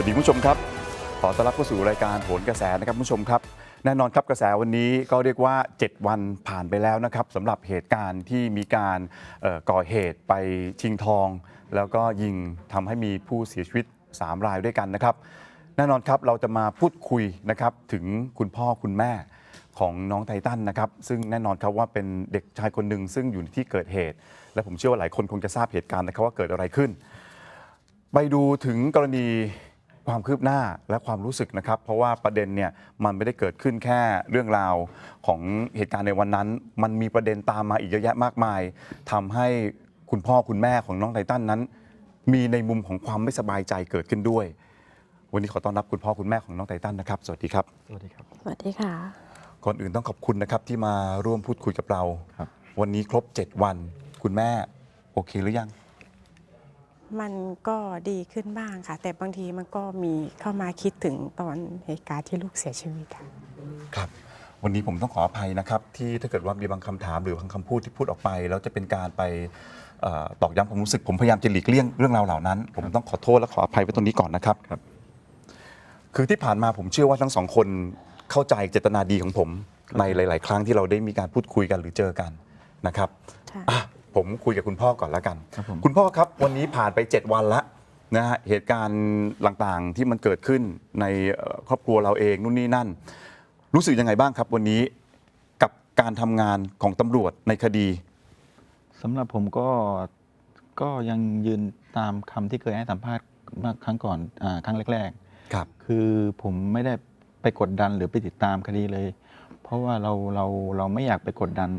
วัสดีคุณผู้ชมครับ ขอต้อนรับเข้าสู่รายการโหนกระแสนะครับคุณผู้ชมครับ แน่นอนครับกระแสวันนี้ก็เรียกว่า 7 วันผ่านไปแล้วนะครับสำหรับเหตุการณ์ที่มีการก่อเหตุไปชิงทอง แล้วก็ยิงทำให้มีผู้เสียชีวิต 3 รายด้วยกันนะครับ แน่นอนครับเราจะมาพูดคุยนะครับถึงคุณพ่อคุณแม่ของน้องไททันนะครับซึ่งแน่นอนครับว่าเป็นเด็กชายคนหนึ่งซึ่งอยู่ในที่เกิดเหตุ และผมเชื่อว่าหลายคนคงจะทราบเหตุการณ์นะครับว่าเกิดอะไรขึ้น ไปดูถึงกรณี ความคืบหน้าและความรู้สึกนะครับ เพราะว่าประเด็นเนี่ยมันไม่ได้เกิดขึ้นแค่เรื่องราวของเหตุการณ์ในวันนั้น มันมีประเด็นตามมาอีกเยอะแยะมากมายทำให้คุณพ่อคุณแม่ของน้องไททันนั้น มีในมุมของความไม่สบายใจเกิดขึ้นด้วย วันนี้ขอต้อนรับคุณพ่อคุณแม่ของน้องไททันนะครับ สวัสดีครับ สวัสดีครับ สวัสดีค่ะ ก่อนอื่นต้องขอบคุณนะครับที่มาร่วมพูดคุยกับเราครับวันนี้ครบ 7 วัน คุณแม่โอเคหรือยัง มันก็ดีขึ้นบ้างค่ะ แต่บางทีมันก็มีเข้ามาคิดถึงตอนเหตุการณ์ที่ลูกเสียชีวิตค่ะ ครับ วันนี้ผมต้องขออภัยนะครับ ที่ถ้าเกิดว่ามีบางคำถามหรือบางคำพูดที่พูดออกไป แล้วจะเป็นการไปเอ่อตอกย้ำความรู้สึก ผมพยายามจะหลีกเลี่ยงเรื่องราวเหล่านั้น ผมต้องขอโทษและขออภัยไว้ตรงนี้ก่อนนะครับครับคือที่ผ่านมาผมเชื่อว่าทั้งสองคนเข้าใจเจตนาดีของผม ในหลาย ๆ ครั้งที่เราได้มีการพูดคุยกันหรือเจอกันนะครับใช่อะ ผมคุยกับคุณพ่อก่อนแล้วกันครับผมคุณพ่อครับวันนี้ผ่านไป 7 วันแล้วนะฮะเหตุการณ์ต่างๆที่มันเกิดขึ้นในเอ่อครอบครัวเราเองนู่นนี่นั่น รู้สึกยังไงบ้างครับ วันนี้กับการทำงานของตำรวจในคดีสำหรับผมก็ก็ยังยืนตามคำที่เคยให้สัมภาษณ์เมื่อครั้งก่อนอาครั้งแรกครับๆคือผมไม่ได้ไปกดดันหรือไปติดตามคดีเลย เพราะว่าเราเราเราไม่อยากไปกดดัน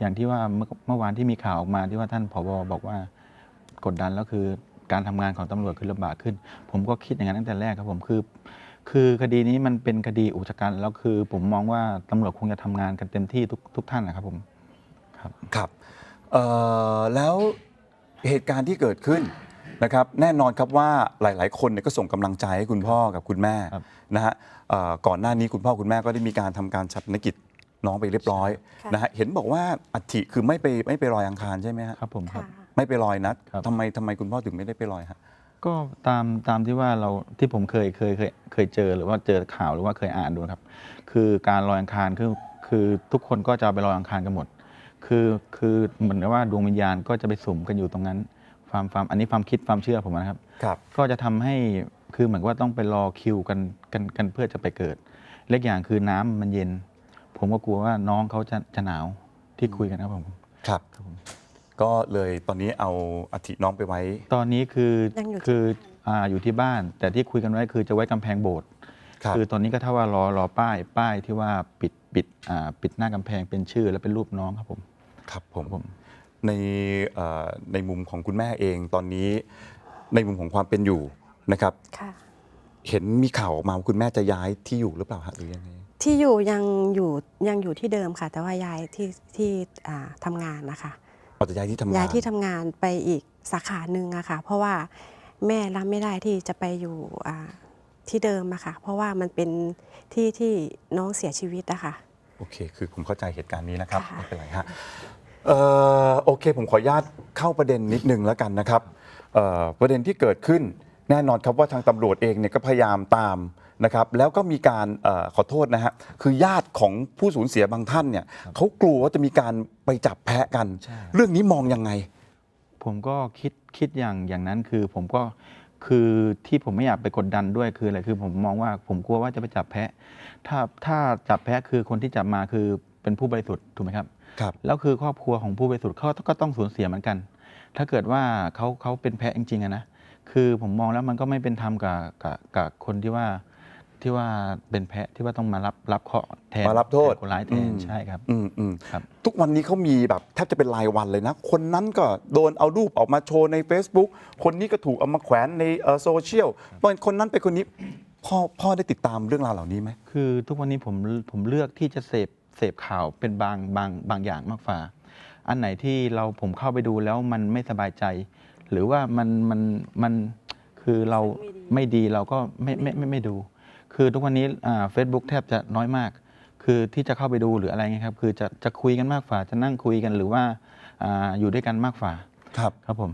อย่างที่ว่าเมื่อเมื่อวานที่มีข่าวออกมาที่ว่าท่านผบบอกว่ากดดันแล้วคือการทำงานของตำรวจคือลำบากขึ้น ผมก็คิดอย่างนั้นตั้งแต่แรกครับผมคือ คือคดีนี้มันเป็นคดีอุกชะกันแล้วคือ ผมมองว่าตำรวจคงจะทำงานกันเต็มที่ทุกทุกท่านนะครับผมครับครับเอ่อแล้วเหตุการณ์ที่เกิดขึ้นนะครับ แน่นอนครับว่าหลาย ๆ คนเนี่ยก็ส่งกำลังใจให้คุณพ่อกับคุณแม่ครับนะฮะเอ่อก่อนหน้านี้คุณพ่อคุณแม่ก็ได้มีการทำการชัดนกิจ น้องไปเรียบร้อยค่ะนะฮะเห็นบอกว่าอัฐิคือไม่ไปไม่ไปลอยอังคารใช่ไหมฮะครับผมครับค่ะไม่ไปลอยนะครับ ทำไมทำไมคุณพ่อถึงไม่ได้ไปลอยฮะ ก็ตามตามที่ว่าเราที่ผมเคยเคยเคยเคยเจอหรือว่าเจอข่าวหรือว่าเคยอ่านดูนะครับ คือการลอยอังคารคือคือทุกคนก็จะเอาไปลอยอังคารกันหมด คือคือเหมือนกับว่าดวงวิญญาณก็จะไปสุ่มกันอยู่ตรงนั้นความความอันนี้ความคิดความเชื่อผมนะครับ ครับ ก็จะทำให้คือเหมือนกับว่าต้องไปรอคิวกันกันกันเพื่อจะไปเกิด เล็กอย่างคือน้ำมันเย็น ผมก็กลัวว่าน้องเขาจะจะหนาวที่คุยกันครับผมครับ ครับผมก็เลยตอนนี้เอาอัฐิน้องไปไว้ ตอนนี้คือยังอยู่ที่ คืออ่าอยู่ที่บ้าน แต่ที่คุยกันไว้คือจะไว้กำแพงโบสถ์ครับ คือตอนนี้ก็เท่าว่ารอรอป้ายป้ายที่ว่าปิดปิดอ่าปิดหน้ากำแพงเป็นชื่อและเป็นรูปน้องครับผมครับผมผม ในเอ่อในมุมของคุณแม่เองตอนนี้ ในมุมของความเป็นอยู่นะครับ ค่ะ เห็นมีข่าวออกมาว่าคุณแม่จะย้ายที่อยู่หรือเปล่าฮะหรือยังไง ที่อยู่ยังอยู่ยังอยู่ที่เดิมค่ะ แต่ว่าย้ายที่ที่อ่าทำงานนะคะเราจะย้ายที่ทำงานย้ายที่ทำงานไปอีกสาขาหนึ่งอะค่ะ เพราะว่าแม่รับไม่ได้ที่จะไปอยู่อ่าที่เดิมอะค่ะ เพราะว่ามันเป็นที่ที่น้องเสียชีวิตอะค่ะ โอเค คือผมเข้าใจเหตุการณ์นี้นะครับค่ะ ไม่เป็นไรฮะเอ่อโอเค ผมขออนุญาตเข้าประเด็นนิดนึงแล้วกันนะครับเอ่อประเด็นที่เกิดขึ้นแน่นอนครับว่าทางตำรวจเองเนี่ยก็พยายามตาม นะครับแล้วก็มีการเออขอโทษนะฮะคือญาติของผู้สูญเสียบางท่านเนี่ยเขากลัวว่าจะมีการไปจับแพะกันใช่เรื่องนี้มองยังไง ผมก็คิดคิดอย่างอย่างนั้นคือผมก็คือที่ผมไม่อยากไปกดดันด้วยคืออะไรคือผมมองว่าผมกลัวว่าจะไปจับแพะ ถ้าถ้าจับแพะคือคนที่จับมาคือเป็นผู้บริสุทธิ์ถูกไหมครับครับแล้วคือครอบครัวของผู้บริสุทธิ์เขาก็ต้องสูญเสียเหมือนกัน ถ้าเกิดว่าเขาเขาเป็นแพะจริงๆอะนะคือผมมองแล้วมันก็ไม่เป็นธรรมกับกับกับคนที่ว่า ที่ว่าเป็นแพะที่ว่าต้องมารับรับเคราะห์แทนมารับโทษ แทนคนร้ายแทอืนมใช่ครับ อืมอืมครับ ทุกวันนี้เขามีแบบแทบจะเป็นรายวันเลยนะ คนนั้นก็โดนเอารูปออกมาโชว์ใน Facebook คนนี้ก็ถูกเอามาแขวนในเอ่อโซเชียลเป็นคนนั้นเป็นคนนี้พ่อพ่อได้ติดตามเรื่องราวเหล่านี้ไหม คือทุกวันนี้ผมผมเลือกที่จะเสพเสพข่าวเป็นบางบางบางอย่างมากกว่าอันไหนที่เราผมเข้าไปดูแล้วมันไม่สบายใจ หรือว่ามันมันมันคือเราไม่ดีไม่ดีเราก็ไม่ไม่ไม่ไม่ดู คือทุกวันนี้เฟซบุ๊กแทบจะน้อยมาก คือที่จะเข้าไปดูหรืออะไรเงี้ยครับ คือจะจะคุยกันมากกว่าจะนั่งคุยกันหรือว่าอาอยู่ด้วยกันมากกว่าครับครับผม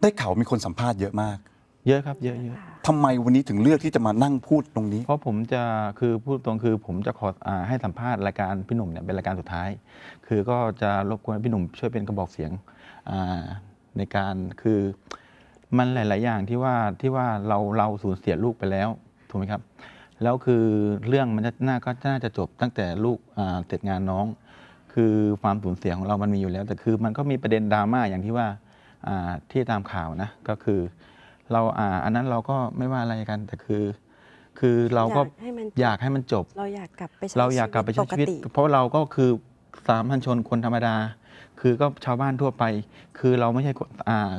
ได้ข่าวมีคนสัมภาษณ์เยอะมาก เยอะครับเยอะเยอะทำไมวันนี้ถึงเลือกที่จะมานั่งพูดตรงนี้ เพราะผมจะคือพูดตรงคือ ผมจะขออาให้สัมภาษณ์รายการพี่หนุ่มเนี่ยเป็นรายการสุดท้าย คือก็จะรบกวนพี่หนุ่มช่วยเป็นกระบอกเสียงอ่าในการคือมันหลาย ๆ อย่างที่ว่าที่ว่าเราเราสูญเสียลูกไปแล้ว ถูกไหมครับ แล้วคือเรื่องมันจะน่าก็น่าจะจบตั้งแต่ลูกอ่าเสร็จงานน้อง คือความสูญเสียของเรามันมีอยู่แล้ว แต่คือมันก็มีประเด็นดราม่าอย่างที่ว่าอ่าที่ตามข่าวนะก็คือ เราอ่าอันนั้นเราก็ไม่ว่าอะไรกันแต่คือ คือเราก็อยากให้มัน อยากให้มันจบ เราอยากกลับไปใช้เราอยากกลับไปใช้ชีวิต ปกติเพราะเราก็คือสามัญชนคนธรรมดา คือก็ชาวบ้านทั่วไป คือเราไม่ใช่คนอ่า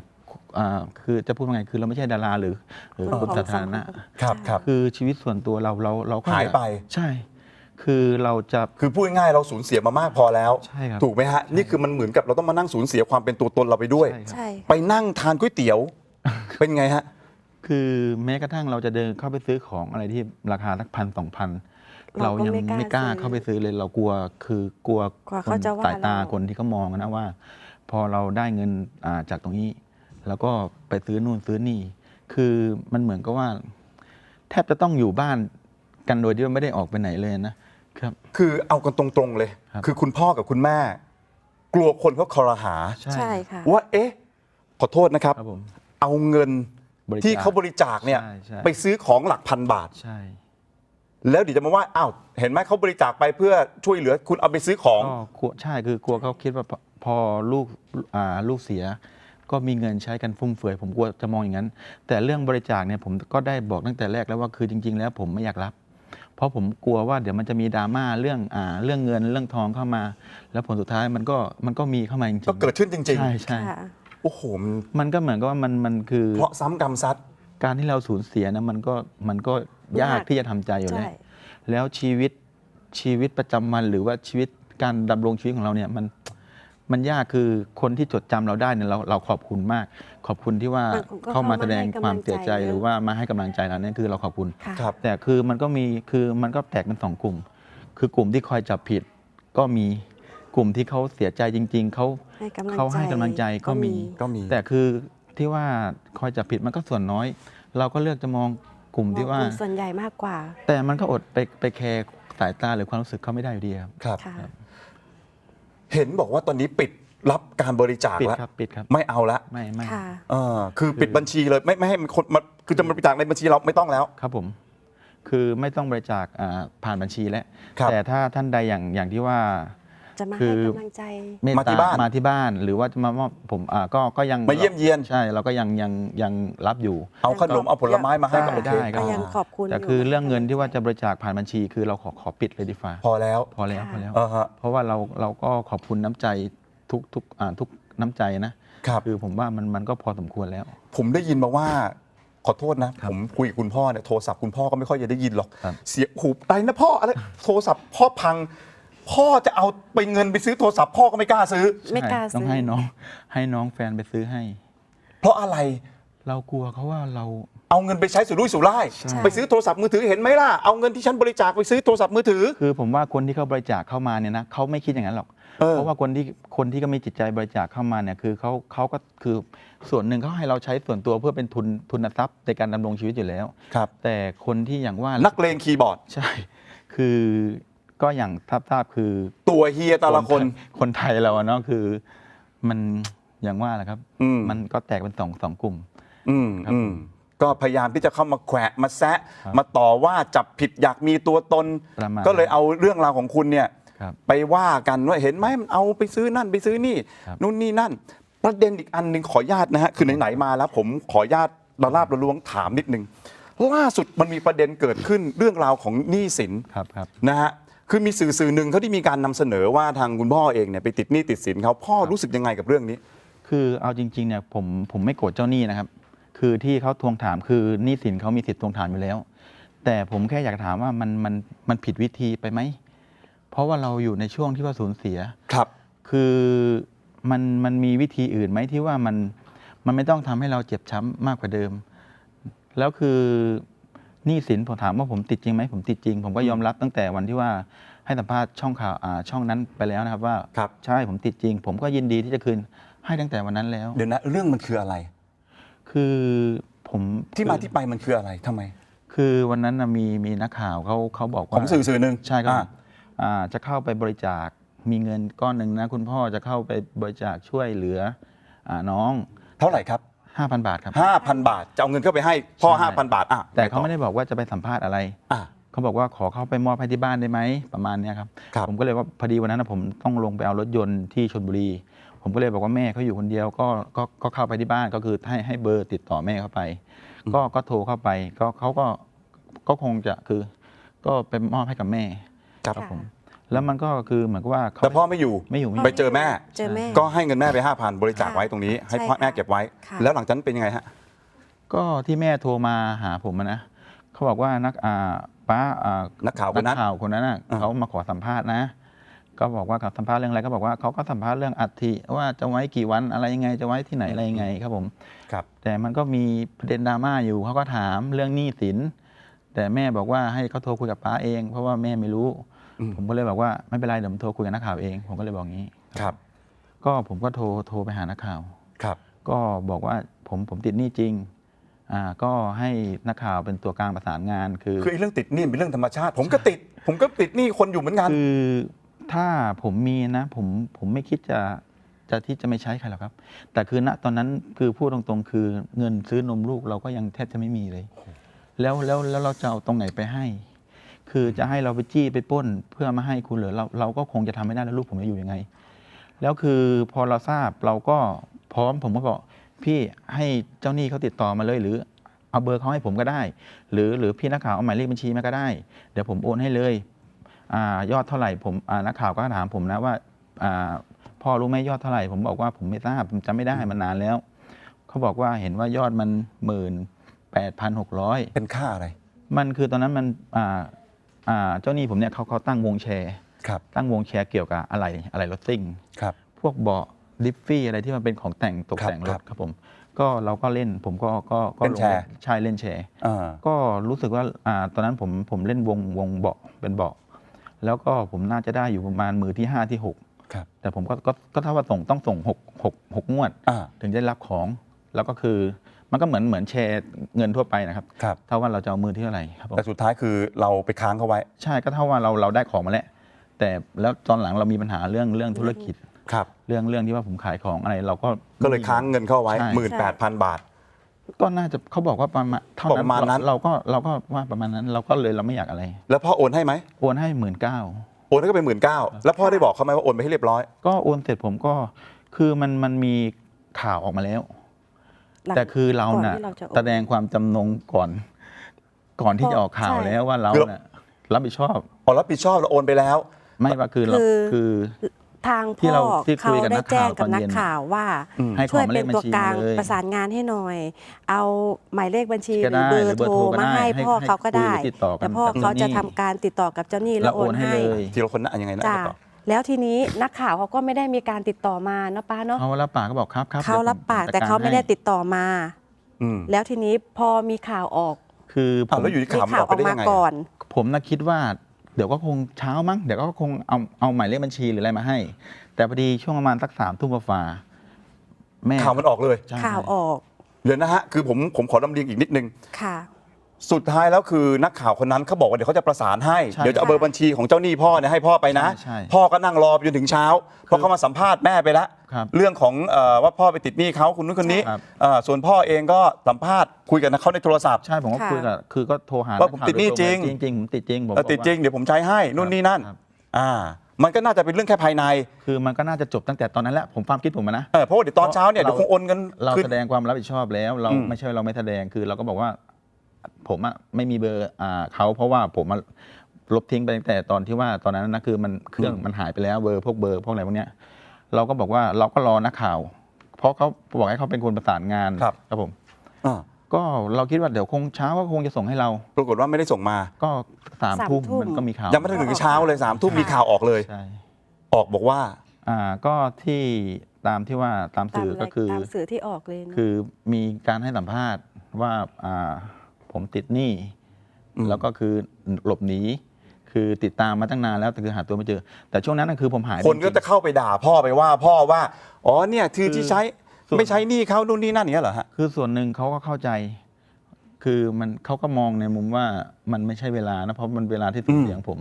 อ่าคือจะพูดว่าไงคือเราไม่ใช่ดาราหรือ หรือคนคนของสาธารณะสังคมครับครับคือชีวิตส่วนตัวเราเราเราก็หายอไป ใช่ คือเราจะ คือพูดง่ายๆเราสูญเสียมามากพอแล้ว ใช่ครับถูกไหมฮะ นี่คือมันเหมือนกับเราต้องมานั่งสูญเสียความเป็นตัวตนเราไปด้วยใช่ครับใช่ ไปนั่งทานก๋วยเตี๋ยว เป็นไงฮะ คือแม้กระทั่งเราจะเดินเข้าไปซื้อของอะไรที่ราคาสักพันสองพันเรายังไม่กล้าเข้าไปซื้อเลยเรากลัวคือกลัวกว่าคเขานจะว่าสายตาเราคนที่เขามองนะว่า พอเราได้เงินอ่าจากตรงนี้ แล้วก็ไปซื้อนู่นซื้อนี่ คือมันเหมือนกับว่า แทบจะต้องอยู่บ้านกันโดยที่ไม่ได้ออกไปไหนเลยนะครับ คือเอากันตรงๆเลย ครับ คือคุณพ่อกับคุณแม่ กลัวคนเขาคอรหา ใช่ค่ะ ว่าเอ๊ะ ขอโทษนะครับ ครับผม เอาเงินบริจาคที่เขาบริจาคเนี่ยใช่ใช่ ไปซื้อของหลักพันบาท ใช่แล้วเดี๋ยวจะมาว่าอ้าวเห็นไหมเขาบริจาคไปเพื่อช่วยเหลือ คุณเอาไปซื้อของ ก็กลัวใช่คือกลัวเขาคิดว่าพอพอลูกอ่าลูกเสีย ก็มีเงินใช้กันฟุ่มเฟือยผมกลัวจะมองอย่างนั้น แต่เรื่องบริจาคเนี่ยผมก็ได้บอกตั้งแต่แรกแล้วว่าคือจริง ๆ แล้วผมไม่อยากรับ เพราะผมกลัวว่าเดี๋ยวมันจะมีดราม่าเรื่องอ่าเรื่องเงินเรื่องทองเข้ามา แล้วผลสุดท้ายมันก็มันก็มีเข้ามาจริงๆก็เกิดขึ้นจริง ใช่ใช่ค่ะๆ โอ้โหมันมันก็เหมือนกับว่ามันมันคือ เพราะซ้ำกรรมซัด การที่เราสูญเสียนะมันก็มันก็ยากยากที่จะทำใจอยู่แล้วใช่แล้วชีวิตชีวิตประจำวันหรือว่าชีวิตการดำรงชีวิตของเราเนี่ยมัน มันยากคือคนที่จดจำเราได้เนี่ยเราเราขอบคุณมาก ขอบคุณที่ว่าบางคนก็เข้ามาแสดงเข้ามาให้ความเสียใจกำลังใจหรือว่ามาให้กำลังใจเราเนี่ยคือเราขอบคุณค่ะครับแต่คือมันก็มีคือมันก็แตกเป็นสองกลุ่ม คือกลุ่มที่คอยจับผิดก็มีกลุ่มที่เขาเสียใจจริง ๆเขาให้กำลังใจเขาให้กำลังใจก็มีก็มี แต่คือที่ว่าคอยจับผิดมันก็ส่วนน้อย เราก็เลือกจะมองกลุ่มที่ว่ามองกลุ่มส่วนใหญ่มากกว่า แต่มันก็อดไปไปแคร์สายตาหรือความรู้สึกเขาไม่ได้อยู่ดีครับครับค่ะ เห็นบอกว่าตอนนี้ปิดรับการบริจาคปิดแล้วครับปิดครับไม่เอาละไม่ไม่ค่ะ เออคือปิดบัญชีเลยไม่ไม่ให้มันคนมาคือจะมาบริจาคในบัญชีเราไม่ต้องแล้ว ครับผม คือไม่ต้องบริจาคอ่าผ่านบัญชีแล้วครับ แต่ถ้าท่านใดอย่างอย่างที่ว่า จะมาคืให้อกำลังใจ เมตมาที่ตาบ้านมาที่บ้าน หรือว่าจะมามอบผมอ่าก็ก็ยังมาเยี่ยมเยียน ใช่เราก็ยังยังยังรับอยู่ เอาขนมเอาผลไม้มาให้ได้ก็โอเคได้ครัก็บยังขอบคุณแต่คือเรื่องเงินที่ว่าจะบริจาคผ่านบัญชี คือเราขอขอปิดเลยดีฟ้าพอแล้วพอแล้วพอแล้ว เออฮะ เพราะว่าเราเราก็ขอบคุณน้ำใจทุกทุกอ่าทุกน้ำใจนะครับ คือผมว่ามันมันก็พอสมควรแล้ว ผมได้ยินมาว่า ขอโทษนะ ผมคุยกับคุณพ่อเนี่ยโทรศัพท์คุณพ่อก็ไม่ค่อยจะได้ยินหรอก ครับ เสียงหูอะไรนะพ่ออะไรโทรศัพท์พ่อพัง พ่อจะเอาไปเงินไปซื้อโทรศัพท์พ่อก็ไม่กล้าซื้อ ไม่กล้าใช่ต้องซื้อให้น้อง ให้น้องแฟนไปซื้อให้ เพราะอะไรเรากลัวเขาว่าเรา เอาเงินไปใช้สุรุ่ยสุร่ายใช่ ไปซื้อโทรศัพท์มือถือเห็นไหมล่ะเอาเงินที่ฉันบริจาคไปซื้อโทรศัพท์มือถือ คือผมว่าคนที่เขาบริจาคเข้ามาเนี่ยนะเขาไม่คิดอย่างนั้นหรอก เออ เพราะว่าคนที่คนที่ก็มีจิตใจบริจาคเข้ามาเนี่ยคือเขาเขาก็คือส่วนหนึ่งเขาให้เราใช้ส่วนตัวเพื่อเป็นทุนทุนทรัพย์ในการดำรงชีวิตอยู่แล้ว ครับ แต่คนที่อย่างว่านักเลงคีย์บอร์ด ใช่ คือ ก็อย่างทราบทราบคือตัวเฮียแต่ละคน คนไทยเราอะเนาะคือ มันอย่างว่าแหละครับ อืม มันก็แตกเป็นสองสองกลุ่ม อืมครับอืมก็พยายามที่จะเข้ามาแขวะมาแซะ ครับมาต่อว่าจับผิดอยากมีตัวตน ประมาณก็เลยเอาเรื่องราวของคุณเนี่ย ครับไปว่ากันว่าเห็นไหมมันเอาไปซื้อนั่นไปซื้อนี่ ครับ นู่นนี่นั่น ประเด็นอีกอันหนึ่งขออนุญาตนะฮะคือไหนๆมาแล้ว ผมขออนุญาตระลาบระลวงถามนิดนึงล่าสุดมันมีประเด็นเกิดขึ้นเรื่องราวของหนี้สิน ครับครับ นะฮะ คือมีสื่อสื่อหนึ่งเขาที่มีการนำเสนอว่าทางคุณพ่อเองเนี่ยไปติดหนี้ติดสินเขาพ่อรู้สึกยังไงกับเรื่องนี้ คือเอาจริงๆเนี่ยผมผมไม่โกรธเจ้าหนี้นะครับ คือที่เขาทวงถามคือหนี้สินเขามีสิทธิ์ทวงถามอยู่แล้ว แต่ผมแค่อยากถามว่ามันมันมันผิดวิธีไปไหมเพราะว่าเราอยู่ในช่วงที่ว่าสูญเสียครับ คือมันมันมีวิธีอื่นไหมที่ว่ามันมันไม่ต้องทำให้เราเจ็บช้ำมากกว่าเดิม แล้วคือ หนี้สินผมถามว่าผมติดจริงไหมผมติดจริง ผมก็ยอมรับตั้งแต่วันที่ว่าให้สัมภาษณ์ช่องข่าวอ่าช่องนั้นไปแล้วนะครับว่าครับใช่ผมติดจริง ผมก็ยินดีที่จะคืนให้ตั้งแต่วันนั้นแล้ว เดี๋ยวนะเรื่องมันคืออะไร คือผมที่มาคือที่ไปมันคืออะไรทำไม คือวันนั้นนะมีมีนักข่าวเขาเขาบอกขว่าองสื่อสื่อหนึ่งใช่ครับอ่าอ่าจะเข้าไปบริจาคมีเงินก้อนหนึ่งนะ คุณพ่อจะเข้าไปบริจาคช่วยเหลืออาน้อง เท่าไหร่ครับ 5,000บาทครับ5,000บาทจะเอาเงินเข้าไปให้พ่อใช่5,000บาทอะแต่เขาไม่ได้บอกว่าจะไปสัมภาษณ์อะไร อะ เขาบอกว่าขอเข้าไปมอบให้ที่บ้านได้ไหมประมาณเนี้ยครับครับ ผมก็เลยว่าพอดีวันนั้นนะผมต้องลงไปเอารถยนต์ที่ชลบุรี ผมก็เลยบอกว่าแม่เขาอยู่คนเดียวก็ก็ก็เข้าไปที่บ้านก็คือให้ให้เบอร์ติดต่อแม่เข้าไป ก็ก็โทรเข้าไปก็เขาก็ก็คงจะคือ ก็ไปมอบให้กับแม่ ครับผม แล้วมันก็คือเหมือนกับว่าเขาแต่พ่อไม่อยู่ไม่อยู่ไม่อไปยู่เจอแม่ เจอแม่ ก็ให้เงินแม่ไป5,000บริจาคค่ะไว้ตรงนี้ ให้ใช่พ่อค่ะแม่เก็บไว้ ค่ะ แล้วหลังจากนั้นเป็นยังไงฮะ ก็ที่แม่โทรมาหาผมอะนะเขาบอกว่านักอ่าป้าอ่านักข่าวคนนั้น ข่าวคนนั้นน่ะอ่า เขามาขอสัมภาษณ์นะ ก็บอกว่าเขาสัมภาษณ์เรื่องอะไรก็บอกว่าเขาก็สัมภาษณ์เรื่องอัฐิว่าจะไว้กี่วันอะไรยังไงจะไว้ที่ไหนอะไรยังไงครับผม ครับ แต่มันก็มีประเด็นดราม่าอยู่เขาก็ถามเรื่องหนี้สินแต่แม่บอกว่าให้เขาโทรคุยกับป้าเอง เพราะว่าแม่ไม่รู้อืม ผมก็เลยบอกว่าไม่เป็นไรเดี๋ยวผมโทรคุยกับนักข่าวเอง ผมก็เลยบอกงี้ ครับ ก็ผมก็โทรโทรไปหานักข่าว ครับ ก็บอกว่าผมผมติดหนี้จริง อ่าก็ให้นักข่าวเป็นตัวกลางประสานงานคือ คือไอ้เรื่องติดหนี้เป็นเรื่องธรรมชาติ ผมก็ติด ผมก็ติดหนี้คนอยู่เหมือนกัน คือถ้าผมมีนะ ผมผมไม่คิดจะจะที่จะไม่ใช้ใครหรอกครับ แต่คือณตอนนั้นคือพูดตรงๆ คือเงินซื้อนมลูกเราก็ยังแทบจะไม่มีเลย แล้วแล้วแล้วเราจะเอาตรงไหนไปให้ คือจะให้เราไปจี้ไปปล้นเพื่อมาให้คุณเหรือเราเราก็คงจะทำไม่ได้แล้วลูกผมจะอยู่ยังไง แล้วคือพอเราทราบเราก็พร้อมผมก็บอกพี่ให้เจ้าหนี้เขาติดต่อมาเลยหรือเอาเบอร์เขาให้ผมก็ได้ หรือหรือพี่นักข่าวเอาหมายเลขบัญชีมาก็ได้ เดี๋ยวผมโอนให้เลยอายอดเท่าไหร่ผมอ่านักข่าวก็ถามผมนะว่าอ่าพ่อรู้ไหมยอดเท่าไหร่ผมบอกว่าผมไม่ทราบผมจำไม่ได้มันนานแล้ว เขาบอกว่าเห็นว่ายอดมันหมื่นแปดพันหกร้อยเป็นค่าอะไร มันคือตอนนั้นมันอ่าอ่า เจ้าหนี้ผมเนี่ยเขาเขาตั้งวงแชร์ครับตั้งวงแชร์เกี่ยวกับอะไรอะไรรถซิ่งครับพวกเบาะดิฟฟี่อะไรที่มันเป็นของแต่งตกแต่งรครัถบครับผมก็เราก็เล่นผมก็ก็ก็เล่นแชร์ใช่เล่นแชร์อ่าก็รู้สึกว่าอ่าตอนนั้นผมผมเล่นวงวงเบาะเป็นเบาะแล้วก็ผมน่าจะได้อยู่ประมาณมือที่ 5 ที่6ครับแต่ผมก็ก็ก็เท่าว่าส่งต้องส่ง6 6 6งวดอ่าถึงจะได้รับของแล้วก็คือ มันก็เหมือนเหมือนแชร์เงินทั่วไปนะครับครับ เท่าว่าเราจะเอามือที่เท่าไหร่ครับผมแต่สุดท้ายคือเราไปค้างเขาไว้ ใช่ก็เท่าว่าเราเราได้ของมาแล้วแต่แล้วตอนหลังเรามีปัญหาเรื่องเรื่องธุรกิจ ครับ เรื่องเรื่องที่ว่าผมขายของอะไรเราก็ ก็เลยค้างเงินเข้าไว้ใช่ หมื่นแปดพันบาท ก็น่าจะเขาบอกว่าประมาณเท่าบอกประมาณนั้น เราก็เราก็ว่าประมาณนั้นเราก็เลยเราไม่อยากอะไรแล้วพ่อโอนให้ไหมโอนให้หมื่นเก้า โอนให้ก็เป็นหมื่นเก้าแล้วพ่อได้บอกเขาไหมว่าโอนไปให้เรียบร้อย ก็โอนเสร็จผมก็คือมันมันมีข่าวออกมาแล้ว หลังแต่คือเราก่อนน่ะที่เราจะโอน แสดงความจำนงก่อน ก่อนที่เพจะราะออกข่าวใช่ แล้วว่าเราคือน่ะรับผิดชอบอ๋อรับผิดชอบเราโอนไปแล้ว ไม่ว่าคือเราคือคือทางที่พ่อเราที่คุเขายกับได้นักแจ้ข่างวกับตอนนักเย็นข่าวว่า อืม ให้ขช่อวยหมายเลเป็ขนบัญตัวชีกลางมาเลยประสานงานให้หน่อย เอาหมายเลขบัญชีหก็รือได้เบอหรือร์เบอร์โทรโทรก็มาได้ให้ให้พ่อให้เขาก็ได้คุยหรือติดต่อกันแต่พ่อกับเขาจะเจ้าหนี้ทำการติดต่อกับเจ้าหนี้แล้แล้ววโอโอนนให้ให้ เลย ทีละคนนะยังไงนะจ้าเดี๋ยวต่อ แล้วทีนี้นักข่าวเขาก็ไม่ได้มีการติดต่อมาเนาะป้าเนาะเขารับปากก็บอกครับครับเขารับปากดี๋ยวผแต่เขาไม่ได้จัรติดต่อมาอืมแล้วทีนี้พอมีข่าวออก คือผอ้าวมแล้วอยู่ที่มีข่าวมันข่าอวอกอไปอกได้มายังไงก่อน ผมน่ะคิดว่าเดี๋ยวก็คงเช้ามั้งเดี๋ยวก็คงเอาเอาหมายเลขบัญชีหรืออะไรมาให้ แต่พอดีช่วงประมาณสักสามทุ่มกว่าๆแม่ข่าวมันออกเลยใช่ข่าวออกเดี๋ยวนะฮะคือผมผมขอลำเลียงอีกนิดนึงค่ะ สุดท้ายแล้วคือนักข่าวคนนั้นเขาบอกว่าเดี๋ยวเขาจะประสานให้ ใช่เดี๋ยวจะเอาเบอร์บัญชีของเจ้าหนี้พ่อเนี่ยให้พ่อไปนะ ใช่ใช่พ่อก็นั่งรอไปจนถึงเช้าเพราะเขามาสัมภาษณ์แม่ไปแล้วครับเรื่องของเอ่อว่าพ่อไปติดหนี้เขาคุณนู้นคนนี้ครับ เอ่อส่วนพ่อเองก็สัมภาษณ์คุยกับเขาในโทรศัพท์ ใช่ผมก็ค่ะ คุยกับคือก็โทรหาว่าผมติดหนี้จริง จริงจริงๆผมติดจริงผมเออติดจริงเดี๋ยวผมใช้ให้นู่นนี่นั่นครับ อ่า มันก็น่าจะเป็นเรื่องแค่ภายในคือมันก็น่าจะจบตั้งแต่ตอนนั้นแหละผมความคิดผมอะนะ เออเพราะว่าเดี๋ยวตอนเช้าเนี่ยเราเดี๋ยวคงโอนเงินเราคืน แสดงความรับผิดชอบแล้ว เราอืม ไม่ใช่เราไม่แสดงคือเราก็บอกว่า ผมอะไม่มีเบอร์อ่าเขาเพราะว่าผมอะลบทิ้งไปตั้งแต่ตอนที่ว่าตอนนั้นนะคือมันเครื่องมันหายไปแล้วเบอร์พวกเบอร์พวกอะไรพวกเนี้ยเราก็บอกว่าเราก็รอนักข่าว เพราะเขาบอกให้เขาเป็นคนประสานงานครับ ครับผม อ่าก็เราคิดว่าเดี๋ยวคงเช้าก็คงจะส่งให้เรา ปรากฏว่าไม่ได้ส่งมา ก็สามสามทุ่มทุ่ม มันก็มีข่าวยังไม่ถึงเช้าเลยสามทุ่มมีข่าวออกเลย ใช่ออกบอกว่าอ่าก็ที่ตามที่ว่าตามตามสื่อรายก็คือ ตามสื่อที่ออกเลยเนอะคือมีการให้สัมภาษณ์ว่าอ่า ผมติดหนี้อืมแล้วก็คือหลบหนีคือติดตามมาตั้งนานแล้วแต่คือหาตัวไม่เจอ แต่ช่วงนั้นนะคือผมหายคนก็จริงๆจะเข้าไปด่าพ่อไปว่าพ่อว่าอ๋อเนี่ยคือที่ใช้ส่วนไม่ใช้หนี้เขานู่นนี่นั่นอย่างเงี้ยเหรอฮะคือส่วนหนึ่งเขาก็เข้าใจ คือมันเขาก็มองในมุมว่ามันไม่ใช่เวลานะเพราะมันเวลาที่สูญเสียของผม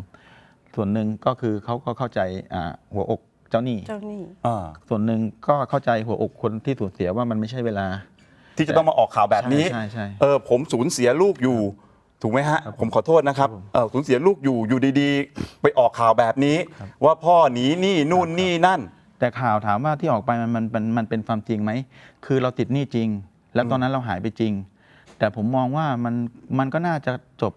ส่วนหนึ่งก็คือเขาก็เข้าใจอ่าหัวอกเจ้าหนี้เจ้าหนี้อ่าส่วนหนึ่งก็เข้าใจหัวอกคนที่สูญเสียว่ามันไม่ใช่เวลา ที่จะต้องมาออกข่าวแบบนี้ใช่ใช่ใช่ เออผมสูญเสียลูกอยู่ถูกไหมฮะครับผมผมขอโทษนะครับครับผมเออสูญเสียลูกอยู่อยู่ดีๆ ไปออกข่าวแบบนี้ครับว่าพ่อหนีหนี่นู่นนี่นั่น แต่ข่าวถามว่าที่ออกไปมันมันมันมันเป็นความจริงไหม คือเราติดหนี้จริง แล้วตอนนั้นเราหายไปจริง แต่ผมมองว่ามันมันก็น่าจะจบ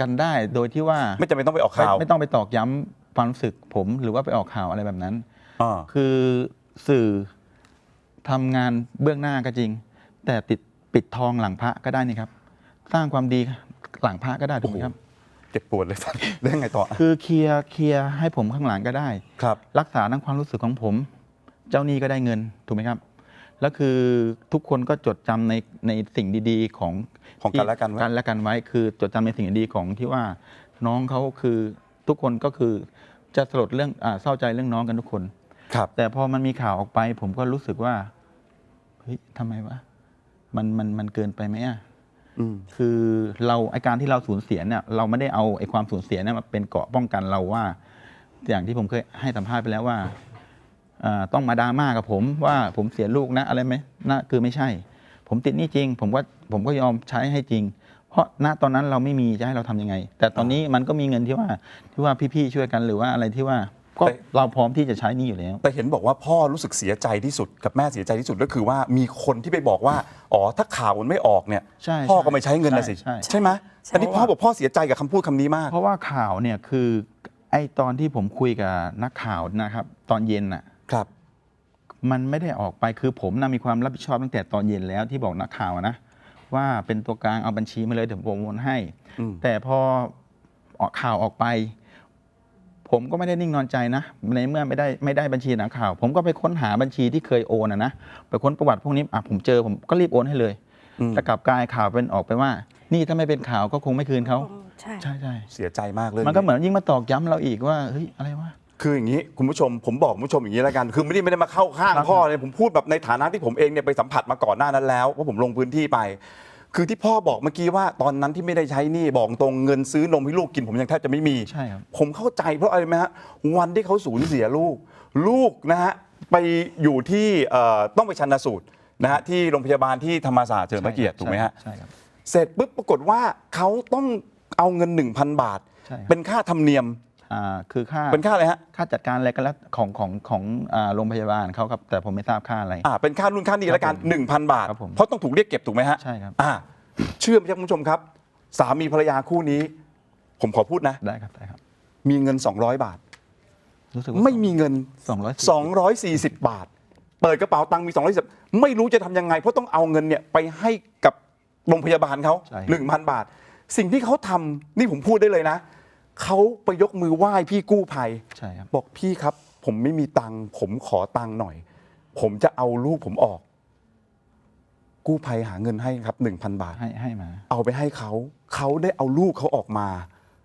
กันได้โดยที่ว่า ไม่จำเป็นต้องไปออกไม่ข่าว ไม่ต้องไปตอกย้ำความรู้สึกผมหรือว่าไปออกข่าวอะไรแบบนั้น อ่า คือสื่อทำงานเบื้องหน้าก็จริง แต่ติดปิดทองหลังพระก็ได้นี่ครับ สร้างความดีหลังพระก็ได้ถูกไหมครับ เจ็บปวดเลยเรื่องไงต่อ คือเคลียร์เคลียร์ให้ผมข้างหลังก็ได้ ครับ รักษาทั้งความรู้สึกของผม เจ้าหนี้ก็ได้เงินถูกไหมครับ แล้วคือทุกคนก็จดจำในในสิ่งดีๆของของกันและกันไว้กันและกันไว้ คือจดจำในสิ่งดีๆของที่ว่าน้องเขาคือทุกคนก็คือจะสลดเรื่องอ่าเศร้าใจเรื่องน้องกันทุกคน ครับ แต่พอมันมีข่าวออกไป ผมก็รู้สึกว่าเฮ้ยทำไมวะ มันมันมันเกินไปไหมอะอืมคือเราไอการที่เราสูญเสียเนี่ยเราไม่ได้เอาไอความสูญเสียเนี่ยมาเป็นเกราะป้องกันเราว่า อย่างที่ผมเคยให้สัมภาษณ์ไปแล้วว่าเอ่อต้องมาดราม่ากับผมว่าผมเสียลูกนะอะไรไหมนะคือไม่ใช่ ผมติดหนี่จริง ผมว่าผมก็ยอมใช้ให้จริง เพราะณตอนนั้นเราไม่มีจะให้เราทำยังไง แต่ตอนนี้มันก็มีเงินที่ว่าที่ว่าพี่ๆช่วยกันหรือว่าอะไรที่ว่า ก็แต่เราพร้อมที่จะใช้หนี่อยู่แล้ว แต่เห็นบอกว่าพ่อรู้สึกเสียใจที่สุดกับแม่เสียใจที่สุดก็คือว่ามีคนที่ไปบอกว่าอ๋อถ้าข่าวมันไม่ออกเนี่ยใช่พ่อใช่ก็ไม่ใช้เงินนะสิใช่ใช่ไหมใช่อันนี้พ่อบอกพ่อเสียใจกับคำพูดคำนี้มาก เพราะว่าข่าวเนี่ยคือไอตอนที่ผมคุยกับนักข่าวนะครับ ตอนเย็นน่ะครับ มันไม่ได้ออกไปคือผมนะมีความรับผิดชอบตั้งแต่ตอนเย็นแล้วที่บอกนักข่าวนะว่าเป็นตัวกลางเอาบัญชีมาเลยเดี๋ยวผมโอนให้อืมแต่พอออกข่าวออกไป ผมก็ไม่ได้นิ่งนอนใจนะ ในเมื่อไม่ได้ไม่ได้บัญชีนักข่าว ผมก็ไปค้นหาบัญชีที่เคยโอนนะนะไปค้นประวัติพวกนี้อะผมเจอผมก็รีบโอนให้เลยอืมแต่กลับกลายข่าวเป็นออกไปว่า นี่ถ้าไม่เป็นข่าวก็คงไม่คืนเขาใช่ใช่ใช่เสียใจมากเลยมันก็เหมือนยิ่งมาตอกย้ำเราอีกว่าเฮ้ยอะไรวะคืออย่างนี้คุณผู้ชมผมบอกคุณผู้ชมอย่างนี้แล้วกัน คือไม่ได้ไม่ได้มาเข้าข้างครับพ่อเลยผมพูดแบบในฐานะที่ผมเองเนี่ยไปสัมผัสมาก่อนหน้านั้นแล้วว่าผมลงพื้นที่ไป คือที่พ่อบอกเมื่อกี้ว่าตอนนั้นที่ไม่ได้ใช้หนี่บอกตรงเงินซื้อนมให้ลูกกินผมยังแทบจะไม่มี ใช่ครับ ผมเข้าใจเพราะอะไรไหมฮะวันที่เขาสูญเสียลูก ลูกนะฮะไปอยู่ที่เอ่อต้องไปชันสูตรนะฮะที่โรงพยาบาลที่ธรรมศาสตร์เฉลิมพระเกียรติถูกไหมฮะ ใช่ครับ เสร็จปุ๊บปรากฏว่าเขาต้องเอาเงิน 1,000 บาท ใช่ครับเป็นค่าธรรมเนียม อ่าคือค่าเป็นค่าอะไรฮะค่าจัดการอะไรก็แล้วของของของอ่าโรงพยาบาลเขาครับแต่ผมไม่ทราบค่าอะไร อ่าเป็นค่านู่นค่านี่ครับแล้วกันผม1,000 บาท ครับผม เพราะต้องถูกเรียกเก็บถูกไหมฮะ ใช่ครับ อ่าเชื่อไหมครับคุณผู้ชมครับ สามีภรรยาคู่นี้ ผมขอพูดนะ ได้ครับได้ครับ มีเงิน 200 บาท รู้สึกว่าไม่มีเงิน สองร้อย240 บาท เปิดกระเป๋าตังค์มี240ไม่รู้จะทำยังไง เพราะต้องเอาเงินเนี่ยไปให้กับโรงพยาบาลเขาใช่1,000 บาท สิ่งที่เขาทำนี่ผมพูดได้เลยนะ เขาไปยกมือไหว้พี่กู้ภัยใช่ครับ บอกพี่ครับ ผมไม่มีตังค์ผมขอตังค์หน่อย ผมจะเอาลูกผมออก กู้ภัยหาเงินให้ครับหนึ่งพันบาท ให้ให้มา เอาไปให้เขาเขาได้เอาลูกเขาออกมา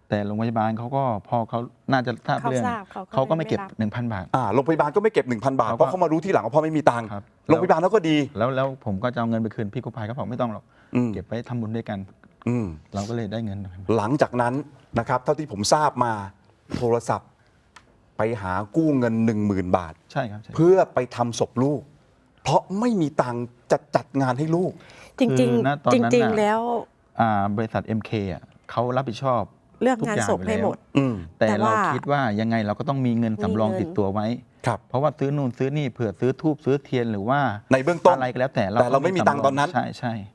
แต่โรงพยาบาลเขาก็พอเขาน่าจะทราบเขาเรื่องทราบเขาก็เขาก็ไม่เก็บไม่รับ หนึ่งพันบาท อ่าโรงพยาบาลก็ไม่เก็บ 1,000 บาทเขาก็เพราะเขามารู้ที่หลังว่าพ่อไม่มีตังค์ครับ โรงพยาบาลเขาก็ดี แล้วแล้วผมก็จะเอาเงินไปคืนพี่กู้ภัยเขาบอกไม่ต้องหรอก อืม เก็บไว้ทำบุญด้วยกัน อืมเราก็เลยได้เงินหลังจากนั้นนะครับ เท่าที่ผมทราบมาโทรศัพท์ไปหากู้เงิน 1 0,000 บาท ใช่ครับใช่ เพื่อไปทำศพลูก เพราะไม่มีตังค์จะจัดงานให้ลูก จริง คือณตอนๆ จนั้นริงน่ะๆแล้วอ่าบริษัท MK อะเขารับผิดชอบเรื่องงานศพทุกอย่างให้หมด อืมแต่แต่เราว่าคิดว่ายังไงเราก็ต้องมีเงินสำรองมีเงิน ติดตัวไว้ ครับ เพราะว่าซื้อนู่นซื้อนี่เผื่อซื้อทูบซื้อเทียนหรือว่าในเบื้องต้นอะไรก็แล้วแต่แต่เราไม่มีตังค์ตอนนั้น ใช่ใช่ผม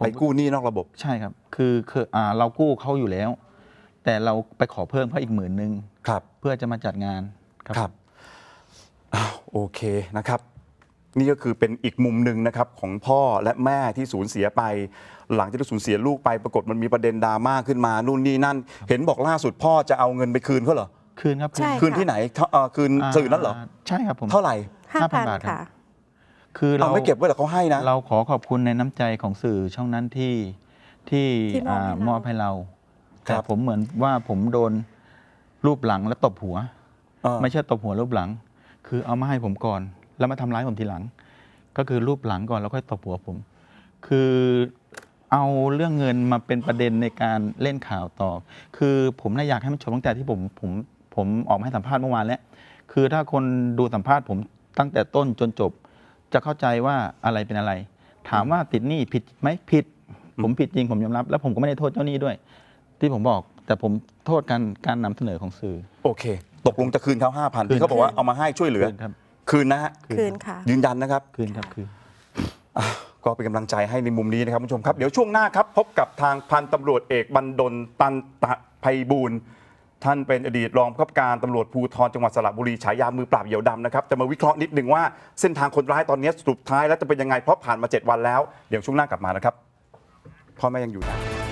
ไปกู้หนี้นอกระบบใช่ครับ คือคืออ่าเรากู้เขาอยู่แล้ว แต่เราไปขอเพิ่มเขาอีกหมื่นหนึ่งครับ เพื่อจะมาจัดงานครับอ้าวโอเคนะครับ นี่ก็คือเป็นอีกมุมหนึ่งนะครับของพ่อและแม่ที่สูญเสียไป หลังจากที่สูญเสียลูกไปปรากฏมันมีประเด็นดราม่าขึ้นมานู่นนี่นั่น เห็นบอกล่าสุดพ่อจะเอาเงินไปคืนเขาเหรอคืนครับใช่ คืนที่ไหนเท่าเอ่อคืนสื่อนั่นเหรอาใช่ครับผมเท่าไหร่ ห้าพัน5,000บาทครับ ค่ะ คือเราเราไม่เก็บไว้เหรอเขาให้นะ เราขอขอบคุณในน้ำใจของสื่อช่องนั้นที่ที่ที่มอบให้อ่าเรามอบให้เราคแต่รับ ผมเหมือนว่าผมโดนรูปหลังและตบหัว เออ ไม่ใช่ตบหัวรูปหลัง คือเอามาให้ผมก่อน แล้วมาทำร้ายผมทีหลัง ก็คือรูปหลังก่อนแล้วค่อยตบหัวผม คือเอาเรื่องเงินมาเป็นประเด็นในการเล่นข่าวต่อ คือผมน่าอยากให้มันจบตั้งแต่ที่ผมผมผมออกมาให้สัมภาษณ์เมื่อวานแล้ว คือถ้าคนดูสัมภาษณ์ผมตั้งแต่ต้นจนจบ จะเข้าใจว่าอะไรเป็นอะไร ถามว่าติดหนี้ผิดไหมผิด ผมผิดจริงผมยอมรับ แล้วผมก็ไม่ได้โทษเจ้าหนี้ด้วย ที่ผมบอกแต่ผมโทษการการนำเสนอของสื่อ โอเค ตกลงจะคืนเขาห้าพันคืนที่เขาบอกว่าเอามาให้ช่วยเหลือ คืนครับคืนนะฮะคืนค่ะ ยืนยันนะครับ คืนครับคืน อะก็เป็นกำลังใจให้ในมุมนี้นะครับคุณผู้ชมครับ เดี๋ยวช่วงหน้าครับ พบกับทางพันตำรวจเอกบันดลตันตะไพบูลย์ ท่านเป็นอดีตรองผู้บังคับการตำรวจภูธรจังหวัดสระบุรีฉายามือปราบเหยี่ยวดำนะครับจะมาวิเคราะห์นิดหนึ่งว่าเส้นทางคนร้ายตอนนี้สุดท้ายแล้วจะเป็นยังไงเพราะผ่านมา 7 วันแล้ว เดี๋ยวช่วงหน้ากลับมานะครับพ่อแม่ยังอยู่นะ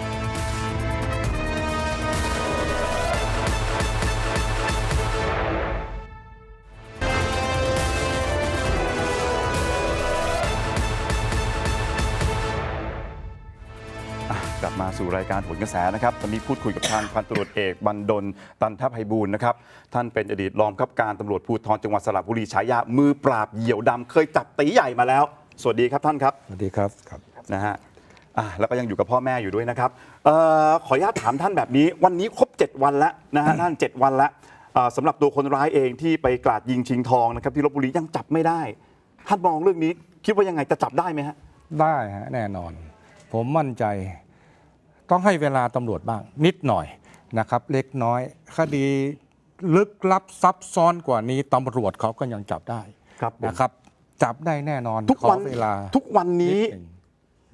สู่รายการผลกระแสนะครับตอนนี้พูดคุยกับทางพันตำรวจเอกบันดลตันทไพบูลย์นะครับ ท่านเป็นอดีตรองผู้บังคับการตำรวจภูธรจังหวัดสระบุรีฉายามือปราบเหยี่ยวดำเคยจับตีใหญ่มาแล้ว สวัสดีครับท่านครับ สวัสดีครับครับ นะฮะอะแล้วก็ยังอยู่กับพ่อแม่อยู่ด้วยนะครับเออขออนุญาตถามท่านแบบนี้ วันนี้ครบ 7 วันแล้วนะฮะ ท่าน 7 วันแล้วเอ่อสำหรับตัวคนร้ายเองที่ไปกราดยิงชิงทองนะครับที่ลบบุรียังจับไม่ได้ ท่านมองเรื่องนี้ คิดว่ายังไงจะจับได้ไหมฮะ ได้ฮะแน่นอน ผมมั่นใจ ต้องให้เวลาตำรวจบ้างนิดหน่อยนะครับ เล็กน้อยคดีลึกลับซับซ้อนกว่านี้ตำรวจเขาก็ยังจับได้ครับผม นะครับ จับได้แน่นอนทุกวันขอเวลาทุกวันนี้ดหง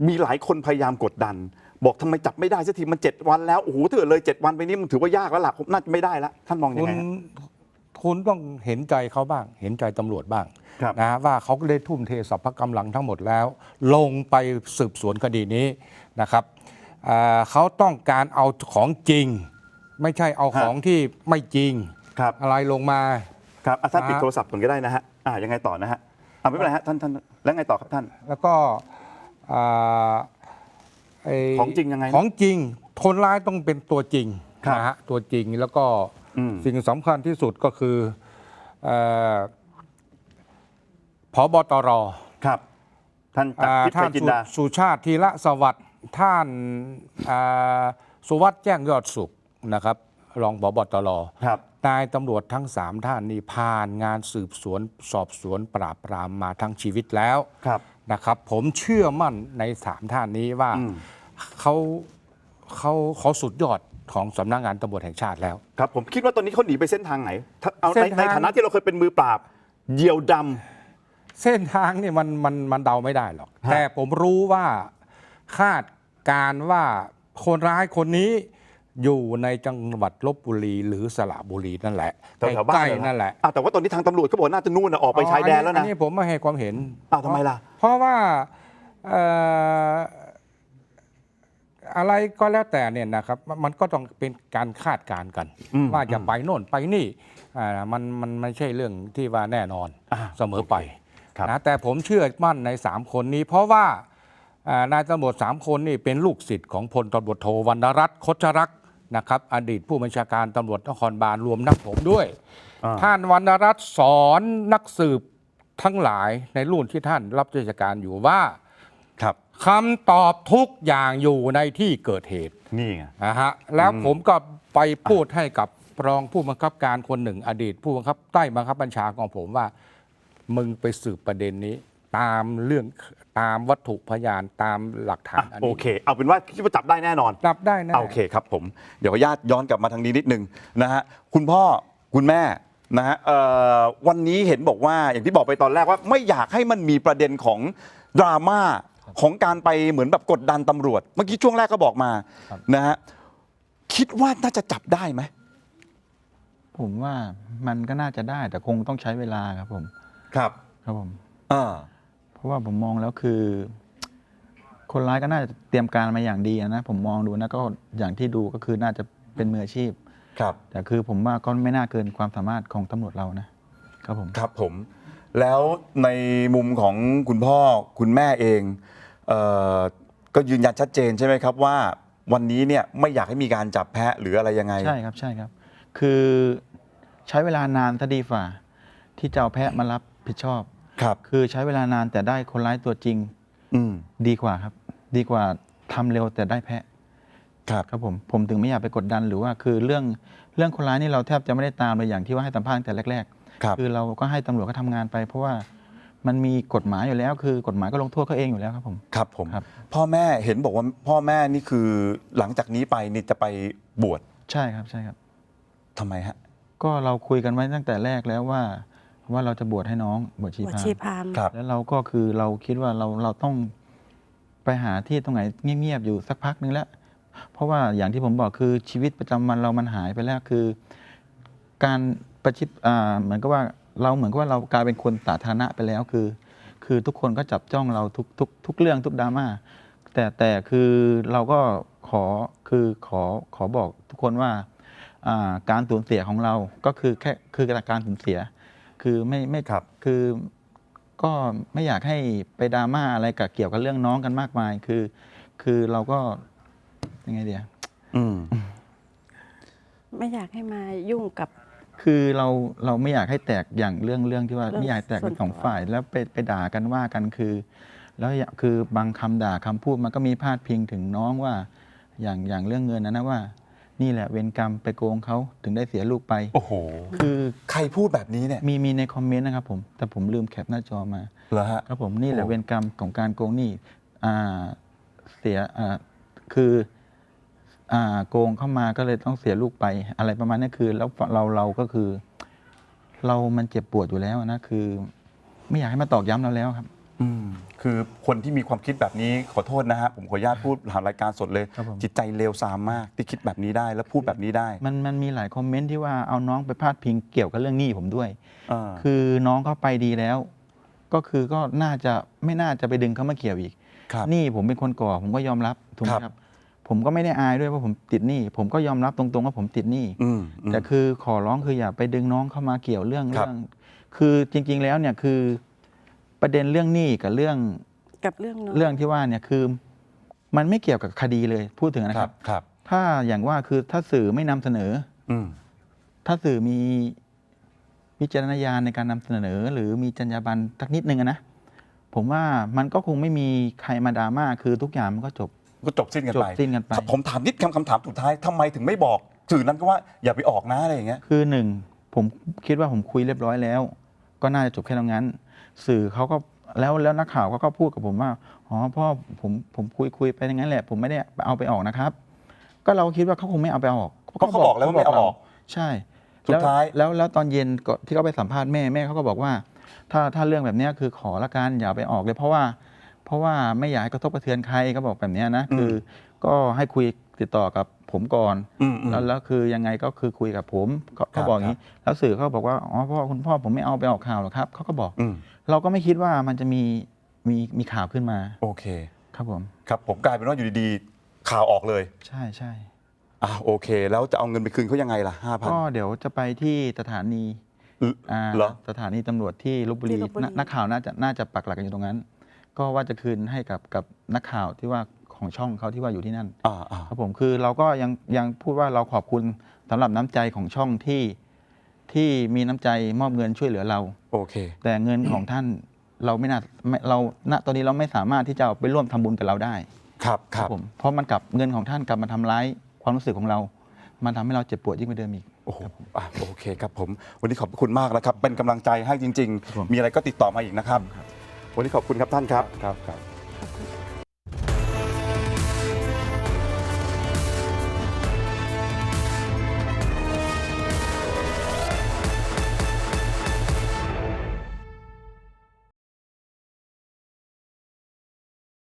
มีหลายคนพยายามกดดัน บอกทำไมจับไม่ได้สักทีมัน7วันแล้วโอ้โหถ้าเกิดเลย7วันไปนี้มันถือว่ายากแล้วล่ะผมน่าจะไม่ได้แล้วท่านมองยังคุณไงฮะ คุณต้องเห็นใจเขาบ้าง เห็นใจตำรวจบ้างครับ นะว่าเขาได้ทุ่มเทสรรพกำลังทั้งหมดแล้ว ลงไปสืบสวนคดีนี้นะครับอ่า เขาต้องการเอาของจริง ไม่ใช่เอาของที่ไม่จริงครับอะไรลงมาครับอะท่านนะปิดโทรศัพท์ก่อนก็ได้นะฮะอ่ายังไงต่อนะฮะอ่าไม่เป็นไรฮะท่านท่านแล้วไงต่อครับท่าน แล้วก็อ่าไของจริงยังไงนะของจริงคนร้ายต้องเป็นตัวจริงครับนะฮะตัวจริงแล้วก็อืมสิ่งสำคัญที่สุดก็คือเอ่อพบตรครับ ท่านจากอ่าทิพย์ท่าชันยจินสุดาสุชาติธีระสวัสดิ์ ท่านอ่าสุวัสด์แจ้งยอดสุขนะครับรองพบตรครับนายตำรวจทั้งสามท่านนี้ผ่านงานสืบสวนสอบสวนปราบปรามมาทั้งชีวิตแล้วครับนะครับ ผมเชื่อมั่นในสามท่านนี้ว่าอืมเขาเขาเขาสุดยอดของสำนักงานตำรวจแห่งชาติแล้วครับผมคิดว่าตอนนี้เขาหนีไปเส้นทางไหนถ้าเอาเส้ในนทางในฐานะที่เราเคยเป็นมือปราบเหยี่ยวดำเส้นทางนี่มันมันมันเดาไม่ได้หรอกฮะแต่ผมรู้ว่าคาด การณ์ว่าคนร้ายคนนี้อยู่ในจังหวัดลบบุรีหรือสระบุรีนั่นแหละแถวๆบ้านใกล้เยๆนั่นแหละอะแต่ว่าตอนนี้ทางตำรวจเขาบอกน่าจะนู่นน่ะออกไปชายแดนแล้วอันะ นี้ผมไม่ให้ความเห็นอ้าวทำไมล่ะ เพราะว่าเอ่ออะไรก็แล้วแต่เนี่ยนะครับ มันมันก็ต้องเป็นการคาดการณ์กันอืมว่าจะไปโน่นไปนี่อ่ามันมันไม่ใช่เรื่องที่ว่าแน่นอนอ่าเสมอไปครับ นะแต่ผมเชื่อมั่นในสามคนนี้ เพราะว่าอ่า นายตำรวจสามคนนี่เป็นลูกศิษย์ของพลตำรวจโทวรรณรัตน์คชรักษ์นะครับ อดีตผู้บัญชาการตำรวจนครบาลรวมนักผมด้วยอ่าท่านวรรณรัตน์สอนนักสืบทั้งหลายในรุ่นที่ท่านรับราชการอยู่ว่าครับคำตอบทุกอย่างอยู่ในที่เกิดเหตุนี่ไงนะฮะแล้วผมก็ไปพูดให้กับรองผู้บังคับการคนหนึ่ง อดีต ผู้บังคับใต้บังคับบัญชาของผมว่า มึงไปสืบประเด็นนี้ ตามเรื่องตามวัตถุพยานตามหลักฐาอะนอันโอนี้เค เอาเป็นว่าคิดว่าจับได้แน่นอน รับได้นะอะโอเคครับผม เดี๋ยวขออนุญาตย้อนกลับมาทางนี้นิดนึงนะฮะคุณพ่อคุณแม่นะฮะเอ่อวันนี้เห็นบอกว่าอย่างที่บอกไปตอนแรกว่า ไม่อยากให้มันมีประเด็นของดราม่าของการไปเหมือนแบบกดดันตำรวจ เมื่อกี้ช่วงแรกก็บอกมานะฮะคิดว่าน่าจะจับได้ไหมผมว่ามันก็น่าจะได้แต่คงต้องใช้เวลาครับผม ครับครับผม อ่าเพ ราะว่าผมมองแล้วคือ คนร้ายก็น่าจะเตรียมการมาอย่างดีอะนะ ผมมองดูนะก็อย่างที่ดูก็คือน่าจะเป็นมืออาชีพ ครับ แต่คือผมว่าก็ไม่น่าเกินความสามารถของตำรวจเรานะครับผมครับผม แล้วในมุมของคุณพ่อคุณแม่เองเอ่อก็ยืนยันชัดเจนใช่ไหมครับว่า วันนี้เนี่ยไม่อยากให้มีการจับแพะหรืออะไรยังไง ใช่ครับใช่ครับ คือใช้เวลานานซะดีฝ่า ที่จะเอาแพะมารับผิดชอบ ครับ คือใช้เวลานานแต่ได้คนร้ายตัวจริง อืม ดีกว่าครับ ดีกว่าททำเร็วแต่ได้แพ้ครับ ครับผมผมถึงไม่อยากไปกดดันหรือว่าคือเรื่องเรื่องคนร้ายนี่เราแทบจะไม่ได้ตามเลยอย่างที่ว่าให้สัมภาษณ์ตั้งแต่แรก ครับ ๆ คือเราก็ให้ตำรวจเขาทำงานไป เพราะว่ามันมีกฎหมายอยู่แล้ว คือกฎหมายก็ลงโทษเขาเองอยู่แล้วครับผม ครับผม ครับ พ่อแม่เห็นบอกว่าพ่อแม่นี่คือหลังจากนี้ไปนี่จะไปบวชใช่ครับใช่ครับ ทำไมฮะ ก็เราคุยกันไว้ตั้งแต่แรกแล้วว่า ว่าเราจะบวชให้น้องบวชชีบวชพรามชีพราหมณ์ ครับ แล้วเราก็คือเราคิดว่าเราเราต้องไปหาที่ตรงไหนเงียบๆอยู่สักพักนึงแล้ว เพราะว่าอย่างที่ผมบอกคือชีวิตประจำวันเรามันหายไปแล้วคือ การประชิดอ่าเหมือนกับว่าเราเหมือนกับว่าเรากลายเป็นคนสาธารณะไปแล้วคือ คือทุกคนก็จับจ้องเราทุกทุกทุกเรื่องทุกดราม่าแต่แต่คือเราก็ขอคือขอขอบอกทุกคนว่าอ่าการสูญเสียของเราก็คือแค่คือการสูญเสีย คือไม่ไม่ครับคือก็ไม่อยากให้ไปดราม่าอะไรกับเกี่ยวกับเรื่องน้องกันมากมาย คือ คือเราก็ยังไงเดียอืมไม่อยากให้มายุ่งกับ คือเราเราไม่อยากให้แตกอย่างเรื่องเรื่องที่ว่าเรื่องไม่อยากแตกเป็นส่วนตัว สองฝ่ายแล้วไปไปด่ากันว่ากันคือ แล้วอย่าคือบางคำด่าคำพูดมันก็มีพาดพิงถึงน้องว่า อย่างอย่างเรื่องเงินนะนะว่า นี่แหละเวรกรรมไปโกงเขาถึงได้เสียลูกไป โอ้โห คือใครพูดแบบนี้เนี่ยมีมีในคอมเมนต์นะครับผมแต่ผมลืมแคปหน้าจอมาเหรอฮะ ครับผมนี่แหละโอ้ เวรกรรมของการโกงหนี้อ่าเสียอ่าคืออ่าโกงเข้ามาก็เลยต้องเสียลูกไป อะไรประมาณนี้คือ แล้วเราเราก็คือ เรามันเจ็บปวดอยู่แล้วนะคือ ไม่อยากให้มาตอกย้ำเราแล้วครับ อืมคือคนที่มีความคิดแบบนี้ขอโทษนะฮะผมขออนุญาตพูดผ่านรายการสดเลย ครับผม จิตใจเลวทรามมากที่คิดแบบนี้ได้แล้วพูดแบบนี้ได้มันมันมีหลายคอมเมนต์ที่ว่าเอาน้องไปพาดพิงเกี่ยวกับเรื่องหนี้ผมด้วย อ่าคือน้องเขาไปดีแล้ว ก็คือก็น่าจะไม่น่าจะไปดึงเขามาเกี่ยวอีกครับ หนี้ผมเป็นคนก่อผมก็ยอมรับถูกไหมครับ ครับ ผมก็ไม่ได้อายด้วยว่าผมติดหนี้ผมก็ยอมรับตรงๆว่าผมติดหนี้ อืมอืม แต่คือขอร้องคืออย่าไปดึงน้องเข้ามาเกี่ยวเรื่องครับ เรื่อง คือจริงๆแล้วเนี่ยคือ ประเด็นเรื่องหนี้กับเรื่องกับเรื่องน้องเรื่องที่ว่าเนี่ยคือ มันไม่เกี่ยวกับคดีเลยพูดถึงนะคครัรับบครับ ถ้าอย่างว่าคือถ้าสื่อไม่นำเสนอ อืมถ้าสื่อมีวิจารณญาณในการนำเสนอ หรือมีจรรยาบรรณสักนิดนึงอะนะผมว่ามันก็คงไม่มีใครมาดราม่าคือทุกอย่างมันก็จบก็จบสิ้นกันจบไปสิ้นกันไปผมถามนิดคำคำถามสุดท้ายทำไมถึงไม่บอกสื่อนั้นก็ว่าอย่าไปออกนะอะไรอย่างเงี้ยคือหนึ่งผมคิดว่าผมคุยเรียบร้อยแล้ว ก็น่าจะจบแค่ตรงนั้น สื่อเขาก็แล้วแล้วนักข่าวเขาก็พูดกับผมว่าอ๋อพ่อผมผมคุยคุยไปอย่างนั้นแหละ ผมไม่ได้เอาไปออกนะครับ ก็เราคิดว่าเขาคงไม่เอาไปออกก็เขาบอกแล้วว่าไม่เอาออกใช่สุดท้ายแล้วแล้วแล้วตอนเย็นก็ที่เขาไปสัมภาษณ์แม่แม่เขาก็บอกว่า ถ้าถ้าเรื่องแบบเนี้ยคือขอละกันอย่าไปออกเลยเพราะว่า เพราะว่าไม่อยากให้กระทบกระเทือนใครก็บอกแบบเนี้ยนะคืออก็ให้คุย ติดต่อกับผมก่อนอืมอืม แล้วแล้วคือยังไงก็คือคุยกับผมเขาครัเขาบบอกอย่างนี้ แล้วสื่อเขาบอกว่าอ๋อพ่อคุณพ่อผมไม่เอาไปออกข่าวหรอกครับเขาก็บอก อืมเราก็ไม่คิดว่ามันจะมีมีมีข่าวขึ้นมาโอเค ครับผมครับผมกลายเป็นว่าอยู่ดีๆ ข่าวออกเลยใช่ใช่อ่าโอเค แล้วจะเอาเงินไปคืนเขายังไงล่ะห้าพัน ก็เดี๋ยวจะไปที่สถานีอ่าเหรอ สถานีตำรวจที่ลบบุรีที่ลพบุรีนนักข่าวน่าจะน่าจะปักหลักกันอยู่ตรงนั้น ก็ว่าจะคืนให้กับกับนักข่าวที่ว่า ของช่องเขาที่ว่าอยู่ที่นั่นอ่าอ่าครับผมคือเราก็ยังยังพูดว่าเราขอบคุณสำหรับน้ำใจของช่องที่ที่มีน้ำใจมอบเงินช่วยเหลือเรา โอเค แต่เงินของท่านเราไม่น่าไม่เราณตอนนี้เราไม่สามารถที่จะเอาไปร่วมทำบุญกับเราได้ ครับครับผมเพราะมันกลับเงินของท่านกลับมาทำร้ายความรู้สึกของเรา มันทำให้เราเจ็บปวดยิ่งกว่าเดิมอีกโอ้โหอะโอเคครับผม วันนี้ขอบคุณมากนะครับ เป็นกำลังใจให้จริงครับผมๆมีอะไรก็ติดต่อมาอีกนะครับ วันนี้ขอบคุณครับท่านครับครับครับ